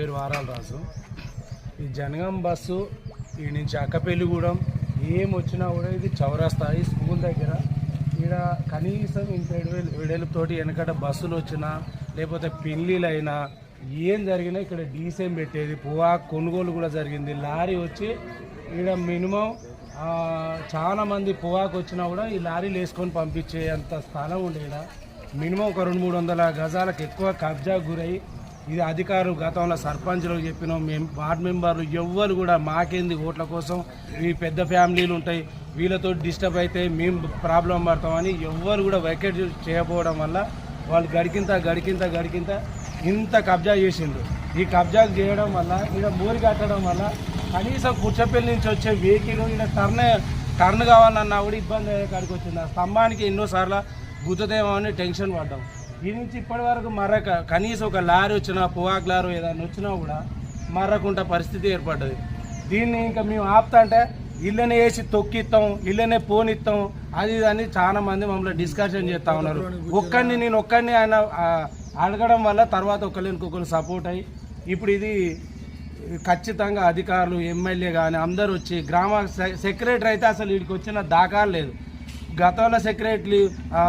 పేరు వారాల రాజు ఈ జనగం బస్సు ఈ నుంచి అక్కపెల్లిగూడెం ఏం వచ్చినా కూడా ఇది చౌరస్తాయి స్కూల్ దగ్గర. ఈడ కనీసం ఇంత ఏడు ఏడేళ్ళతోటి వెనకట బస్సులు వచ్చినా లేకపోతే పెళ్ళిళ్ళైనా ఏం జరిగినా ఇక్కడ డీసీఎం పెట్టేది. పువ్వా కొనుగోలు కూడా జరిగింది. లారీ వచ్చి ఈడ మినిమం చాలామంది చాలా మంది పువ్వాకు వచ్చినా కూడా ఈ లారీలు వేసుకొని పంపించే అంత స్థలం ఉండేడ. మినిమం ఒక రెండు మూడు వందల గజాలకు ఎక్కువ కబ్జా గురై ఇది అధికారులు గతంలో సర్పంచ్లకు చెప్పినాం. మేము వార్డు మెంబర్లు ఎవ్వరు కూడా మాకేంది ఓట్ల కోసం? ఈ పెద్ద ఫ్యామిలీలు ఉంటాయి. వీళ్ళతో డిస్టర్బ్ అయితే మేము ప్రాబ్లం పడతామని ఎవ్వరు కూడా వైకెట్ చేయకపోవడం వల్ల వాళ్ళు గడికింత గడికింత గడికింత ఇంత కబ్జా చేసిండ్రు. ఈ కబ్జా చేయడం వల్ల ఇక్కడ మూరి కట్టడం వల్ల కనీసం కుర్చపల్లి నుంచి వచ్చే వెహికల్ ఇక్కడ టర్న్ టర్న్ కావాలన్నా కూడా ఇబ్బంది అయ్యే కాడికి వచ్చింది. ఆ స్తంభానికి ఎన్నోసార్లు గుర్తుదేమో అని టెన్షన్ పడ్డాం. ఈ నుంచి ఇప్పటి వరకు మరక కనీసం ఒక లారీ వచ్చినా పొగాకు లారీ ఏదైనా వచ్చినా కూడా మర్రకుంట పరిస్థితి ఏర్పడ్డది. దీన్ని ఇంకా మేము ఆపుతా అంటే ఇళ్ళనే వేసి తొక్కిస్తాం ఇళ్ళనే పోనిస్తాం అది అని చాలా మంది మమ్మల్ని డిస్కషన్ చేస్తూ ఉన్నారు. ఒక్కడిని నేను ఒక్కడిని ఆయన అడగడం వల్ల తర్వాత ఒకరిని ఇంకొకరు సపోర్ట్ అయ్యి ఇప్పుడు ఇది ఖచ్చితంగా అధికారులు ఎమ్మెల్యే కానీ అందరూ వచ్చి గ్రామ సె- సెక్రటరీ అయితే అసలు వీడికి వచ్చిన దాఖలు లేదు. గతంలో సెక్రటరీ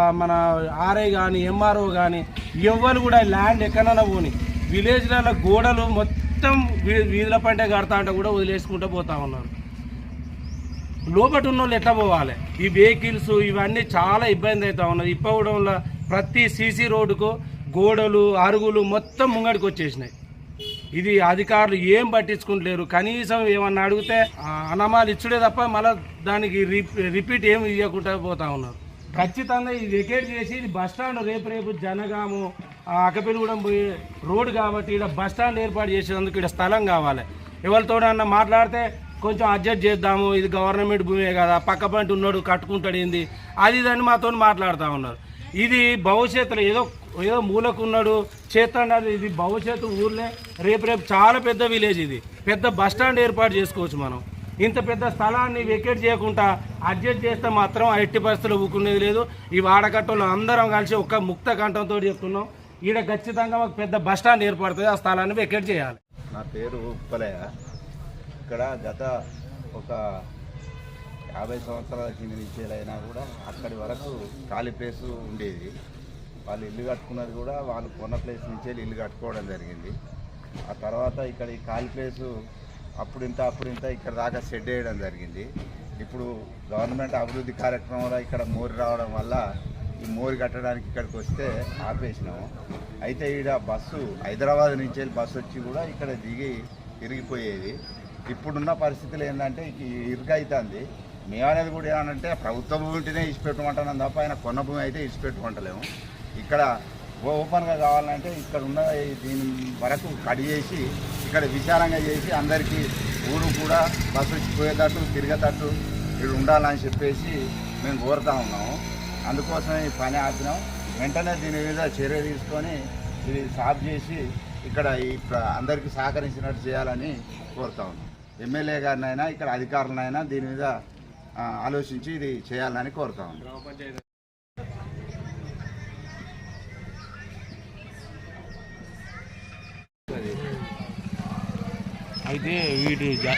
మన ఆర్ఐ కానీ ఎంఆర్ఓ కానీ ఎవ్వరు కూడా ల్యాండ్ ఎక్కడైనా పోని విలేజ్లలో గోడలు మొత్తం వీ- వీధుల పంటే కడతా అంటే కూడా వదిలేసుకుంటూ పోతా ఉన్నారు. లోపట ఉన్న వాళ్ళు ఎట్లా పోవాలి? ఈ వెహికల్స్ ఇవన్నీ చాలా ఇబ్బంది అవుతా ఉన్నది. ఇప్పవడంలో ప్రతి సీసీ రోడ్డుకు గోడలు అరుగులు మొత్తం ముంగడికి వచ్చేసినాయి. ఇది అధికారులు ఏం పట్టించుకుంటలేరు. కనీసం ఏమన్నా అడిగితే అనమాలు ఇచ్చుడే తప్ప మళ్ళీ దానికి రిపీట్ ఏమి ఇవ్వకుండా పోతా ఉన్నారు. ఖచ్చితంగా ఇది వెకేట్ చేసి ఇది బస్ స్టాండ్ రేపు రేపు జనగాము ఆ, పోయే రోడ్డు కాబట్టి ఇక్కడ బస్ స్టాండ్ ఏర్పాటు చేసేందుకు ఇక్కడ స్థలం కావాలి. ఎవరితోడన్నా మాట్లాడితే కొంచెం అడ్జస్ట్ చేద్దాము. ఇది గవర్నమెంట్ భూమే కదా పక్క పంట ఉన్నాడు కట్టుకుంటాడు ఏంది? అది దాన్ని మాతో మాట్లాడుతూ ఉన్నారు. ఇది భవిష్యత్తులో ఏదో ఏదో మూలకున్నాడు చేస్తాడు ఇది భవిష్యత్తు ఊర్లే. రేపు రేపు చాలా పెద్ద విలేజ్ ఇది. పెద్ద బస్ స్టాండ్ ఏర్పాటు చేసుకోవచ్చు మనం. ఇంత పెద్ద స్థలాన్ని వెకేట్ చేయకుండా అడ్జస్ట్ చేస్తే మాత్రం ఆ ఎట్టి పరిస్థితులు ఊకునేది లేదు. ఈ వాడకట్టలో అందరం కలిసి ఒక ముక్త కంఠంతో చెప్తున్నాం. ఈడ ఖచ్చితంగా మాకు పెద్ద బస్ స్టాండ్ ఏర్పడుతుంది. ఆ స్థలాన్ని వెకేట్ చేయాలి. నా పేరు ఉప్పలయ్య. ఇక్కడ గత ఒక యాభై సంవత్సరాల కింద నుంచేలైనా కూడా అక్కడి వరకు ఖాళీ ప్లేస్ ఉండేది. వాళ్ళు ఇల్లు కట్టుకున్నది కూడా వాళ్ళు కొన్న ప్లేస్ నుంచే ఇల్లు కట్టుకోవడం జరిగింది. ఆ తర్వాత ఇక్కడ ఈ ఖాళీ ప్లేసు అప్పుడింత అప్పుడింత ఇక్కడ దాకా షెడ్ వేయడం జరిగింది. ఇప్పుడు గవర్నమెంట్ అభివృద్ధి కార్యక్రమంలో ఇక్కడ మోరి రావడం వల్ల ఈ మోరి కట్టడానికి ఇక్కడికి వస్తే ఆపేసినాము అయితే ఈడ బస్సు హైదరాబాద్ నుంచి వెళ్ళి బస్సు వచ్చి కూడా ఇక్కడ దిగి ఇరిగిపోయేది ఇప్పుడున్న పరిస్థితులు ఏంటంటే ఇరుగైతుంది మేమనేది కూడా ఏమనంటే ప్రభుత్వ భూమి ఉంటేనే ఇచ్చిపెట్టమంటున్నాం తప్ప ఆయన కొన్న భూమి అయితే ఇచ్చిపెట్టమంటలేము. ఇక్కడ ఓపెన్గా కావాలంటే ఇక్కడ ఉన్న దీని వరకు కడి చేసి ఇక్కడ విశాలంగా చేసి అందరికీ ఊరు కూడా బస్సు పోయేటట్టు తిరిగేటట్టు ఇక్కడ ఉండాలని చెప్పేసి మేము కోరుతా ఉన్నాము. అందుకోసమే ఈ పని ఆపినాం. వెంటనే దీని మీద చర్య తీసుకొని ఇది సాఫ్ చేసి ఇక్కడ ఈ అందరికీ సహకరించినట్టు చేయాలని కోరుతా ఉన్నాం. ఎమ్మెల్యే గారినైనా ఇక్కడ అధికారులనైనా దీని మీద ఆలోచించి ఇది చేయాలని కోరుతా ఉన్నాం. అయితే వీటి జా-